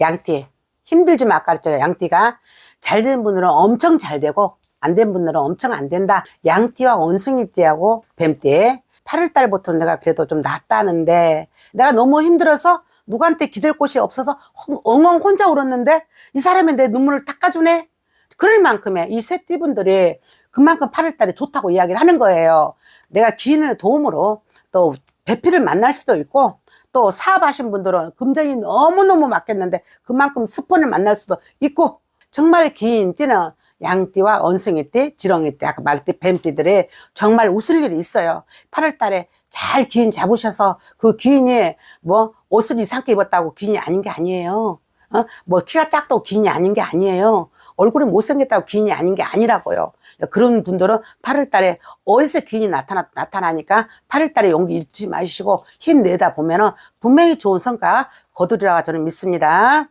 양띠. 힘들지 마, 아까 그랬잖아요. 양띠가 잘 된 분들은 엄청 잘 되고, 안 된 분들은 엄청 안 된다. 양띠와 원숭이띠하고 뱀띠. 8월달부터 내가 그래도 좀 낫다는데, 내가 너무 힘들어서 누구한테 기댈 곳이 없어서 엉- 엉엉 혼자 울었는데, 이 사람이 내 눈물을 닦아주네? 그럴 만큼의 이 새띠분들이 그만큼 8월달에 좋다고 이야기를 하는 거예요. 내가 기인의 도움으로 또 배필을 만날 수도 있고, 또 사업하신 분들은 금전이 너무너무 막혔는데 그만큼 스폰을 만날 수도 있고 정말 긴 띠는 양띠와 원숭이띠, 지렁이띠, 아까 말띠, 뱀띠들이 정말 웃을 일이 있어요. 8월 달에 잘 기인 잡으셔서 그 기인이 뭐 옷을 이상하게 입었다고 기인이 아닌 게 아니에요. 어? 뭐 키가 작다고 기인이 아닌 게 아니에요. 얼굴이 못생겼다고 기인이 아닌 게 아니라고요. 그런 분들은 8월 달에 어디서 기인이 나타나, 나타나니까 8월 달에 용기 잃지 마시고 힘내다 보면은 분명히 좋은 성과 거두리라고 저는 믿습니다.